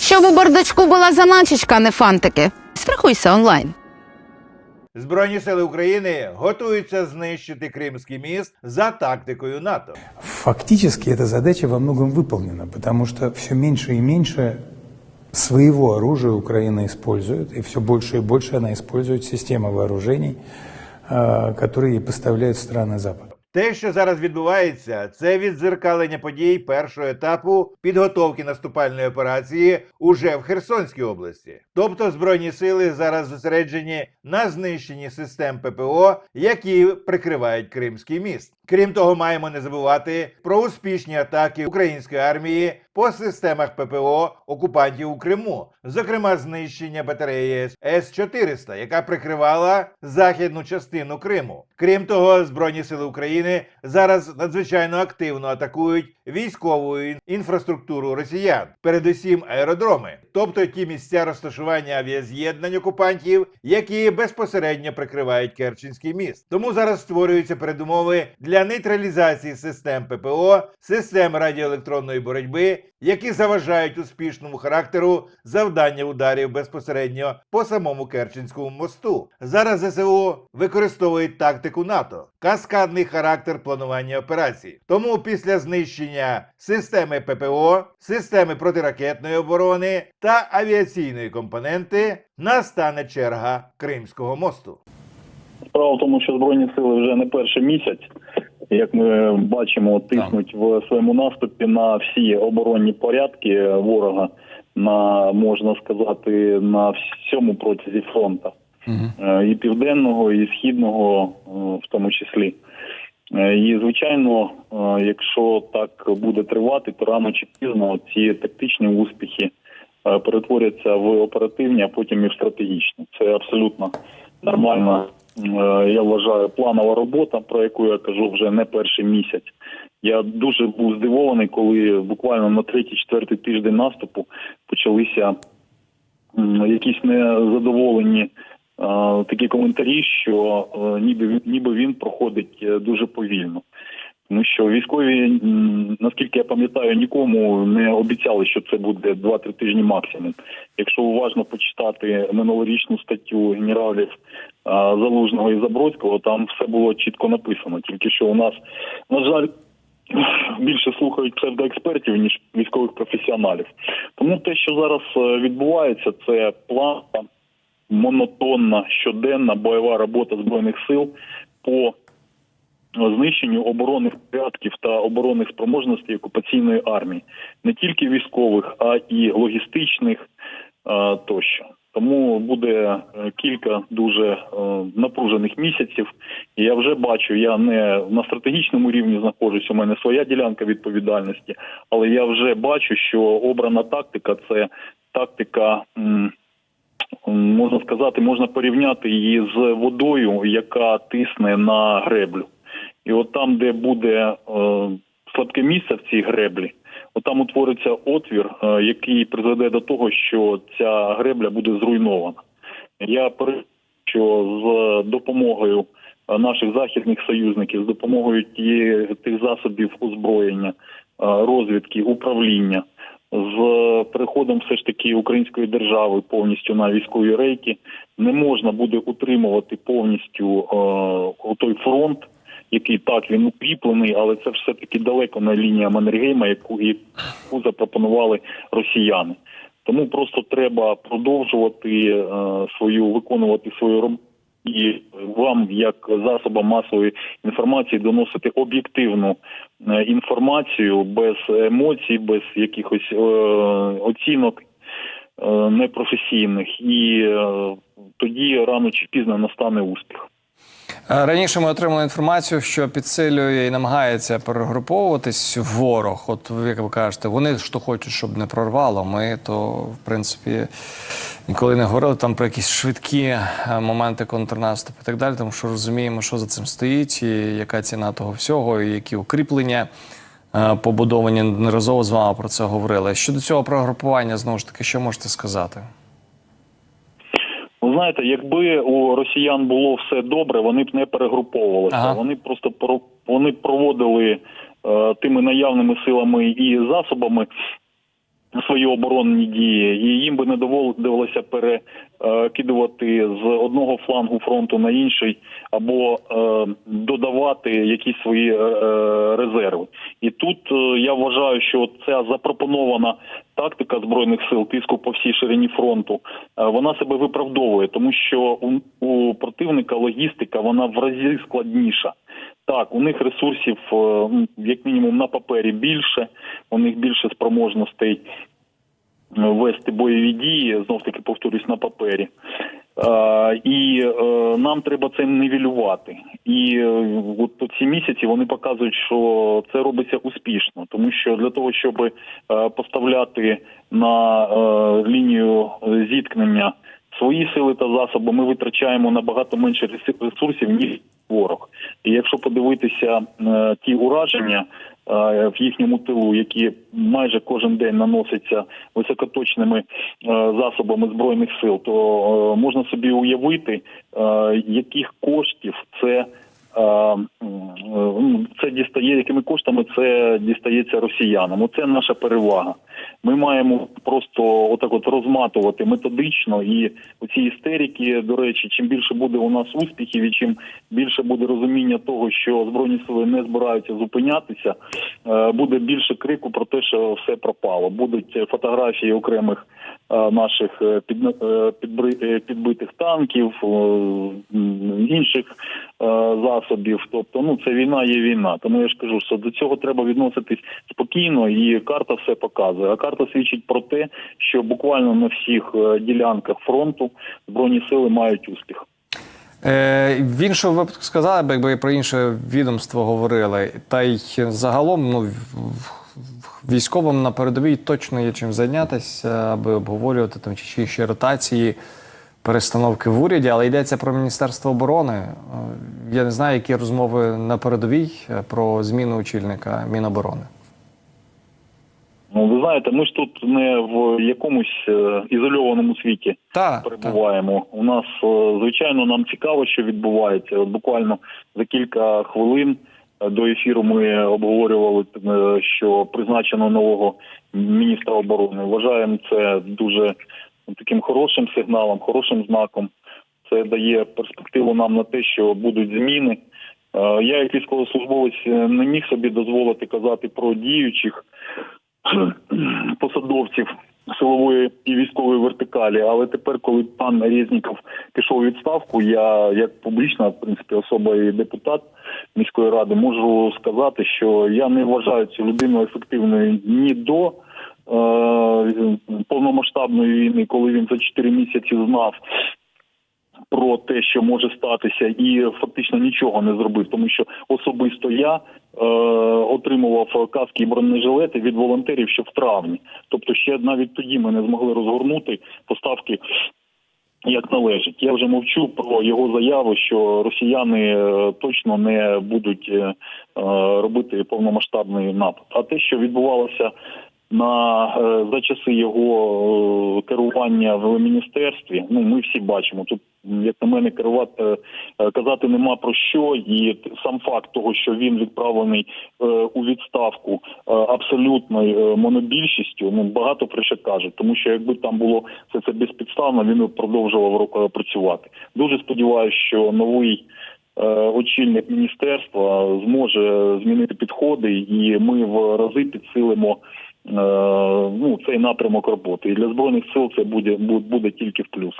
Щоб у бардачку була заначечка, а не фантики. Страхуйся онлайн. Збройні сили України готуються знищити Кримський міст за тактикою НАТО. Фактически эта задача во многом выполнена, потому что все меньше и меньше своего оружия Украина использует, и все больше и больше она использует системы вооружений, э, которые ей поставляют страны Запада. Те, що зараз відбувається, це відзеркалення подій першого етапу підготовки наступальної операції уже в Херсонській області. Тобто збройні сили зараз зосереджені на знищенні систем ППО, які прикривають Кримський міст. Крім того, маємо не забувати про успішні атаки української армії по системах ППО окупантів у Криму, зокрема знищення батареї С-400, яка прикривала західну частину Криму. Крім того, збройні сили України зараз надзвичайно активно атакують військову інфраструктуру росіян, передусім аеродроми, тобто ті місця розташування авіаз'єднань окупантів, які безпосередньо прикривають Керченський міст. Тому зараз створюються передумови для нейтралізації систем ППО, систем радіоелектронної боротьби, які заважають успішному характеру завдання ударів безпосередньо по самому Керченському мосту. Зараз ЗСУ використовують тактику НАТО, каскадний характер планування операцій. Тому після знищення системи ППО, системи протиракетної оборони та авіаційної компоненти настане черга Кримського мосту. Справа в тому, що збройні сили вже не перший місяць, як ми бачимо, тиснуть в своєму наступі на всі оборонні порядки ворога, на можна сказати, на всьому протязі фронту. Е, і південного, і східного, е, в тому числі. Е, І звичайно, якщо так буде тривати, то рано чи пізно ці тактичні успіхи перетворяться в оперативні, а потім і в стратегічні. Це абсолютно нормальна, я вважаю, планова робота, про яку я кажу вже не перший місяць. Я дуже був здивований, коли буквально на третій-четвертий тиждень наступу почалися якісь незадоволені е, такі коментарі, що е, ніби ніби він проходить е, дуже повільно. Тому що військові, наскільки я пам'ятаю, нікому не обіцяли, що це буде 2-3 тижні максимум. Якщо уважно почитати минулорічну статтю генералів е, Залужного і Забродського, там все було чітко написано. Тільки що у нас, на жаль, більше слухають псевдоекспертів, ніж військових професіоналів. Тому те, що зараз е, відбувається, це план монотонна щоденна бойова робота збройних сил по знищенню оборонних порядків та оборонних спроможностей окупаційної армії, не тільки військових, а і логістичних е, тощо. Тому буде е, кілька дуже е, напружених місяців. Я вже бачу, я не на стратегічному рівні знаходжусь. У мене своя ділянка відповідальності, але я вже бачу, що обрана тактика це тактика. Можна сказати, можна порівняти її з водою, яка тисне на греблю. І от там, де буде е, слабке місце в цій греблі, там утвориться отвір, е, який призведе до того, що ця гребля буде зруйнована. Я переконаний, що з допомогою наших західних союзників, з допомогою тих засобів озброєння, е, розвідки, управління, з переходом все ж таки української держави повністю на військові рейки не можна буде утримувати повністю е, той фронт, який так він укріплений, але це все таки далеко не лінія Маннергейма, яку яку запропонували росіяни. Тому просто треба продовжувати е, свою виконувати свою роботу. І вам, як засобам масової інформації, доносити об'єктивну е, інформацію без емоцій, без якихось е, оцінок е, непрофесійних, і е, тоді рано чи пізно настане успіх. Е, Раніше ми отримали інформацію, що підсилює і намагається перегруповуватись ворог. От як ви кажете, вони ж то хочуть, щоб не прорвало. Ми то, в принципі, ніколи не говорили там про якісь швидкі е, моменти контрнаступу і так далі, тому що розуміємо, що за цим стоїть, і яка ціна того всього, і які укріплення е, побудовані. Неразово з вами про це говорили. Щодо цього прогрупування, знову ж таки, що можете сказати? Ви знаєте, якби у росіян було все добре, вони б не перегруповувалися. Ага. Вони просто про вони проводили е, тими наявними силами і засобами свої оборонні дії, і їм би не доводилося перекидувати з одного флангу фронту на інший або е, додавати якісь свої е, е, резерви. І тут е, я вважаю, що ця запропонована тактика збройних сил тиску по всій ширині фронту, е, вона себе виправдовує, тому що у, у противника логістика вона в разі складніша. Так, у них ресурсів е, як мінімум на папері більше, у них більше спроможностей е, вести бойові дії, знов таки повторюсь на папері. Е, і нам треба це нивелювати. І от ці місяці вони показують, що це робиться успішно, тому що для того, щоб поставляти на лінію зіткнення свої сили та засоби, ми витрачаємо набагато менше ресу- ресурсів ніж ворог. І якщо подивитися е, ті ураження е, в їхньому тилу, які майже кожен день наносяться високоточними е, засобами збройних сил, то можна собі уявити, яких коштів це. ну, Це дістає, якими коштами це дістається росіянам. Оце наша перевага. Ми маємо просто отак от розматувати методично і у цій істерики, до речі, чим більше буде у нас успіхів, і чим більше буде розуміння того, що збройні сили не збираються зупинятися, е, буде більше крику про те, що все пропало. Будуть фотографії окремих наших е, під, е, е, підбитих танків, інших засобів. Тобто, ну це війна є війна. Тому я ж кажу, що до цього треба відноситись спокійно, і карта все показує. А карта свідчить про те, що буквально на всіх ділянках фронту збройні сили мають успіх. Е, в іншому випадку сказали якби про інше відомство говорили. Та й загалом, ну, військовим на передовій точно є чим зайнятися, аби обговорювати там чи ще- ротації, перестановки в уряді, але йдеться про Міністерство оборони. Е, Я не знаю, які розмови на передовій е, про зміну очільника Міноборони. Ну ви знаєте, ми ж тут не в якомусь е, ізольованому світі. Так, перебуваємо. У нас звичайно нам цікаво, що відбувається. От буквально за кілька хвилин до ефіру ми обговорювали, е, що призначено нового міністра оборони. Вважаємо це дуже таким хорошим сигналом, хорошим знаком. Це дає перспективу нам на те, що будуть зміни. Е, Я, як військовослужбовець, е, не міг собі дозволити казати про діючих посадовців силової і військової вертикалі. Але тепер, коли пан Резніков пішов у відставку, я як публічна в принципі особа і депутат міської ради можу сказати, що я не вважаю цю людину ефективною ні до е, повномасштабної війни, коли він за 4 місяці знав про те, що може статися, і фактично нічого не зробив, тому що особисто я е, отримував каски і бронежилети від волонтерів ще в травні. Тобто, ще навіть тоді ми не змогли розгорнути поставки. Як належить, я вже мовчу про його заяву, що росіяни е, точно не будуть е, робити повномасштабний напад. А те, що відбувалося на е, за часи його е, керування в міністерстві. Ну ми всі бачимо. Тут як на мене керувати е, казати нема про що, і сам факт того, що він відправлений у відставку абсолютною монобільшістю, ну багато про що каже, тому що якби там було все це безпідставно, він продовжував працювати. Дуже сподіваюся, що новий. Очільник міністерства зможе змінити підходи, і ми в рази підсилимо ну цей напрямок роботи. І для збройних сил це буде буде тільки в плюс.